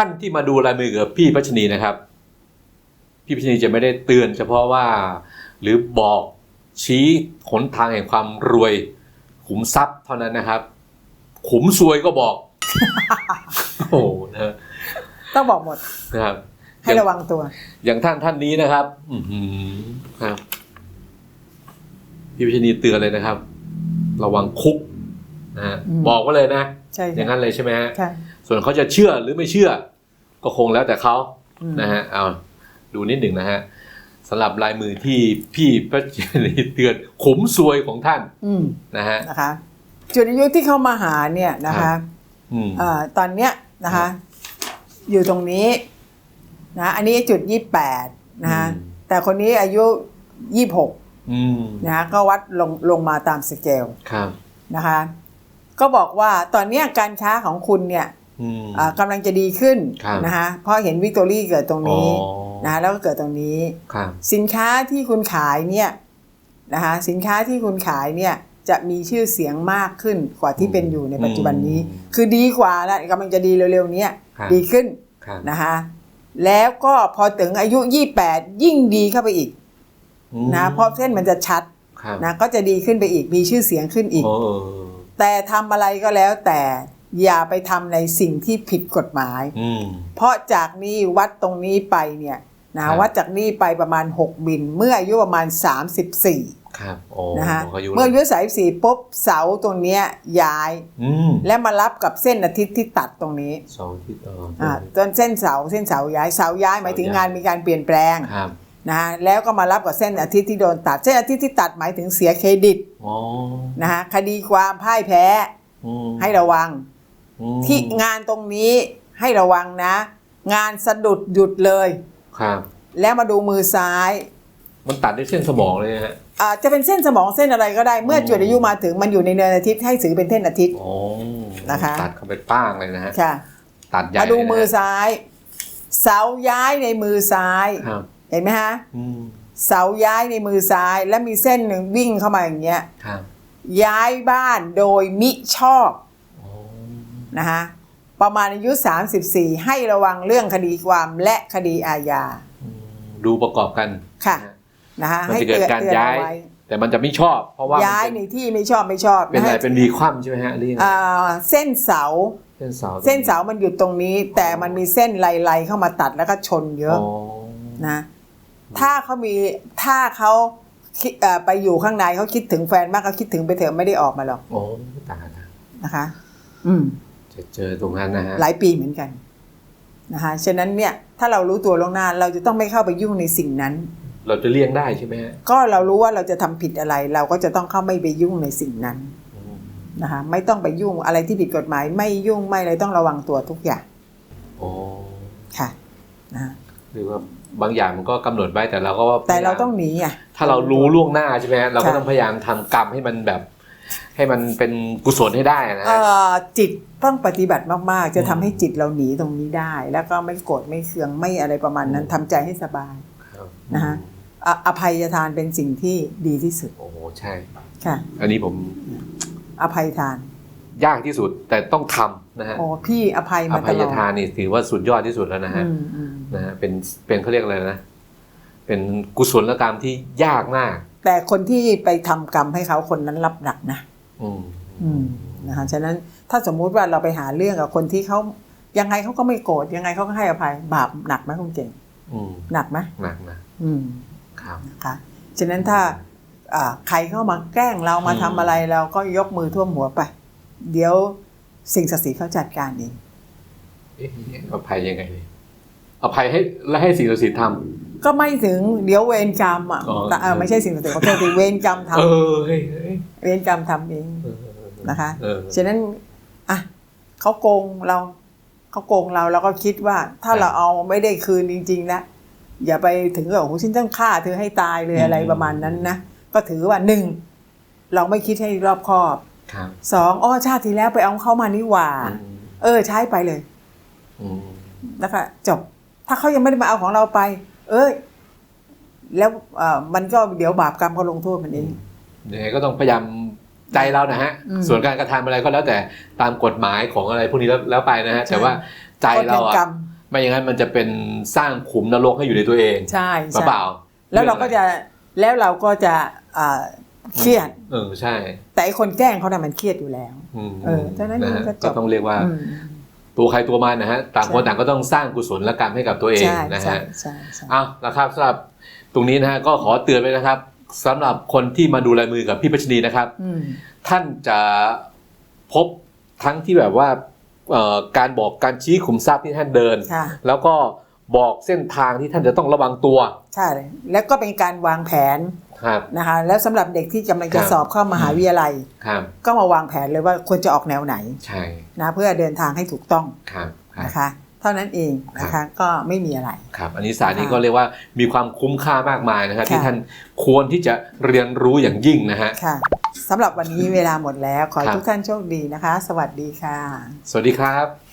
ท่านที่มาดูลายมือกับพี่พัชนีนะครับ พี่พัชนีจะไม่ได้เตือน เฉพาะว่าหรือบอกชี้หนทางแห่งความรวย ขุมทรัพย์เท่านั้นนะครับ ขุมซวยก็บอก โอ้โหนะต้องบอกหมดนะครับ ให้ระวังตัว อย่างท่านท่านนี้นะครับ อือหือครับพี่พิชนีเตือนเลยนะครับ ระวังคุกนะฮะอืมบอกไว้เลยนะ ใช่ อย่างนั้นเลยใช่ไหมฮะค่ะ ส่วนเขาจะเชื่อหรือไม่เชื่อ ก็คงแล้วแต่เขาอืมนะฮะเอาดูนิดหนึ่งนะฮะสำหรับลายมือที่พี่พิชนีเตือนขุมซวยของท่านอืมนะฮะนะคะจุดอายุที่เข้ามาหาเนี่ยนะครัคะบอืมเอ่อตอนเนี้ยนะครัคะบอยู่ตรงนี้นะอันนี้จุดยี่แปดนะคะอืมแต่คนนี้อายุยี่หกอืมนะคะก็วัดลงลงมาตามสเกลครับนะคะ ก็บอกว่าตอนเนี้ยการค้าของคุณเนี่ยอืมอ่า กำลังจะดีขึ้นครับนะคะเพราะเห็นวิกตอรี่เกิดตรงนี้อ๋อนะคะแล้วก็เกิดตรงนี้ครับสินค้าที่คุณขายเนี่ยนะคะสินค้าที่คุณขายเนี่ยจะมีชื่อเสียงมากขึ้นกว่าที่เป็นอยู่ในปัจจุบันนี้ คือดีกว่าแล้วกำลังจะดีเร็วๆเนี้ยครับดีขึ้นครับนะคะแล้วก็พอถึงอายุ 28 ยิ่งดีเข้าไปอีกอืมนะเพราะเส้นมันจะชัดครับนะก็จะดีขึ้นไปอีกมีชื่อเสียงขึ้นอีกโอ้แต่ทำอะไรก็แล้วแต่ อย่าไปทำในสิ่งที่ผิดกฎหมาย อืม เพราะจากนี้วัดตรงนี้ไปเนี่ยนะครับ วัดจากนี้ไปประมาณ 6 บิน เมื่ออายุประมาณ 34ครับโอ้นะคะอายุเมื่ออายุ34ปุ๊บเสาตรงเนี้ยย้าย อืมและมารับกับเส้นอาทิตย์ที่ตัดตรงนี้สองที่ต่ออ่าต้นเส้นเสาเส้นเสาย้ายเสาย้ายหมายถึงงานมีการเปลี่ยนแปลงครับนะฮะแล้วก็มารับกับเส้นอาทิตย์ที่โดนตัด เส้นอาทิตย์ที่ตัดหมายถึงเสียเครดิตอ๋อนะฮะคดีความพ่ายแพ้ อืมให้ระวังอืม ที่งานตรงนี้ให้ระวังนะ งานสะดุดหยุดเลย ครับ แล้วมาดูมือซ้าย มันตัดด้วยเส้นสมองเลยนะฮะอ่าจะเป็นเส้นสมองเส้นอะไรก็ได้เมื่ออืมจุดอายุมาถึงมันอยู่ในเนินอาทิตย์ให้ถือเป็นเส้นอาทิตย์ โอ้นะคะ ตัดเข้าไปป้างเลยนะฮะค่ะตัดใหญ่มาดูเลยนะมือซ้าย เสาย้ายในมือซ้ายครับเห็นไหมฮะอืมเสาย้ายในมือซ้าย และมีเส้นหนึ่งวิ่งเข้ามาอย่างเงี้ยครับย้ายบ้านโดยมิชอบโอ้ นะฮะประมาณอายุ 34 ให้ระวังเรื่องคดีความและคดีอาญาอืมดูประกอบกันค่ะนะฮะนะฮะมันให้จะเกิดเตือนการเตือนย้ายเอาไว้แต่มันจะไม่ชอบ เพราะว่าย้ายมันในเป็นที่ไม่ชอบไม่ชอบเป็นอะไรนะฮะเป็นวีคว่ำใช่ไหมฮะหรือยังไงอ่าเส้นเสาเส้นเสา เส้นเสามันอยู่ตรงนี้ แต่มันมีเส้นไล่ๆเข้ามาตัดแล้วก็ชนเยอะอ๋อนะถ้าเขามีถ้าเขาคิดเอ่อไปอยู่ข้างในเขาคิดถึงแฟนมากเขาคิดถึงไปเถอะไม่ได้ออกมาหรอกโอ้ตายละนะคะ อืมจะ เจอตรงนั้นนะฮะหลายปีเหมือนกันนะคะฉะนั้นเนี่ยถ้าเรารู้ตัวล่วงหน้าเราจะต้องไม่เข้าไปยุ่งในสิ่งนั้น เราจะเลี่ยงได้ใช่ไหมฮะก็เรารู้ว่าเราจะทำผิดอะไร เราก็จะต้องเข้าไม่ไปยุ่งในสิ่งนั้นอืมนะคะไม่ต้องไปยุ่งอะไรที่ผิดกฎหมาย ไม่ยุ่งไม่อะไรต้องระวังตัวทุกอย่างโอ้ค่ะนะคะหรือว่าบางอย่างมันก็กำหนดไว้แต่เราก็ว่าแต่เราต้องหนีอะถ้าเรารู้ล่วงหน้าใช่ไหมฮะเราก็ค่ะต้องพยายามทำกรรมให้มันแบบ ให้มันเป็นกุศลให้ได้นะเอ่ฮะอจิตต้องปฏิบัติมากๆ จะทำอืมให้จิตเราหนีตรงนี้ได้ แล้วก็ไม่โกรธไม่เคืองไม่อะไรประมาณนั้นอืมทำใจให้สบายครับนะฮะออภัยทานเป็นสิ่งที่ดีที่สุด โอ้โหใช่ค่ะ อันนี้ผมอภัยทาน ยากที่สุดแต่ต้องทำนะฮะโอ้พี่อภัยอมาตภัยลอดทานนี่ถือว่าสุดยอดที่สุดแล้วนะฮะอืมอืมนะฮะเป็นเป็นเขาเรียกอะไรนะ เป็นกุศลกรรมที่ยากมาก แต่คนที่ไปทำกรรมให้เขาคนนั้นรับหนักนะอืมอืมนะคะฉะนั้นถ้าสมมุติว่าเราไปหาเรื่องกับคนที่เขายังไงเขาก็ไม่โกรธยังไงเขาก็ให้อภัยบาปหนักไหมคุณเก่งอืมหนักไหมหนักนะอืมครับนะคะฉะนั้นถ้าอ่าใครเข้ามาแกล้งเรามาอืมทำอะไรเราก็ยกมือท่วมหัวไป เดี๋ยวสิ่งศักดิ์สิทธิ์เขาจัดการเองเอ๊ะอภัยยังไงเนี่ยอภัยให้และให้สิ่งศักดิ์สิทธิ์ท ก็ไม่ถึงเดี๋ยวเวรกรรมอะอ๋อแต่เออไม่ใช่สิ่งศักดิ์สิทธิ์ขอโทษทีเวรกรรมำทำเออเฮ้ยเฮ้ยเวรกรรมทำเองเออนะคะเออฉะนั้นอะเขาโกงเราเขาโกงเราเราก็คิดว่า ถ้าครับเราเอาไม่ได้คืนจริงๆนะอย่าไปถึงกับโอ้โหฉันต้องฆ่าเธอให้ตายเลยอืมอะไรประมาณนั้นนะก็ถือว่าหนึ่งเราไม่คิดให้รอบคอบครับสองอ้อชาติที่แล้วไปเอาเขามานี่หว่าอืมเออ ใช้ไปเลยอืมนะคะจบ ถ้าเขายังไม่ได้มาเอาของเราไป เอ้ย แล้วเอ่อมันก็เดี๋ยวบาปกรรมเขาลงโทษมันเองยังไงก็ต้องพยายามใจเรานะฮะอืมส่วนการกระทำอะไรก็แล้วแต่ตามกฎหมายของอะไรพวกนี้แล้วแล้วไปนะฮะใช่แต่ว่าใจเรากฎแห่งอะกรรมไม่อย่างนั้นมันจะเป็นสร้างขุมนรกให้อยู่ในตัวเองใช่เปใช่ล่าๆแล้วเราก็จะแล้วเราก็จะอ่าเครียดเออใช่ แต่ไอ้คนแกล้งเขาน่ะมันเครียดอยู่แล้วอืมเออเท่านั้นนะฮะก็จบก็ต้องเรียกว่าอืม ตัวใครตัวมันนะฮะต่างคนใช่ต่างก็ต้องสร้างกุศลกรรมให้กับตัวเองใช่นะใช่ฮะใช่ใช่เอาละครับสำหรับตรงนี้นะฮะก็ขอเตือนไว้นะครับสำหรับคนที่มาดูลายมือกับพี่พัชนีนะครับอืมท่านจะพบทั้งที่แบบว่าเอ่อการบอกการชี้ขุมทรัพย์ที่ท่านเดินค่ะแล้วก็ บอกเส้นทางที่ท่านจะต้องระวังตัว ใช่ แล้วก็เป็นการวางแผนครับนะคะ แล้วสำหรับเด็กที่กำลังจะครับสอบเข้ามหาวิทยาลัยครับก็มาวางแผนเลยว่าควรจะออกแนวไหน ใช่นะเพื่อเดินทางให้ถูกต้องครับครับนะคะ เท่านั้นเองนะครัคะบก็ไม่มีอะไรครับอันนี้สารนี้ค่ะก็เรียกว่ามีความคุ้มค่ามากมายนะครับค่ะที่ท่านควรที่จะเรียนรู้อย่างยิ่งนะฮะค่ะสำหรับวันนี้เวลาหมดแล้วขอให้ครับทุกท่านโชคดีนะคะ สวัสดีค่ะ สวัสดีครับ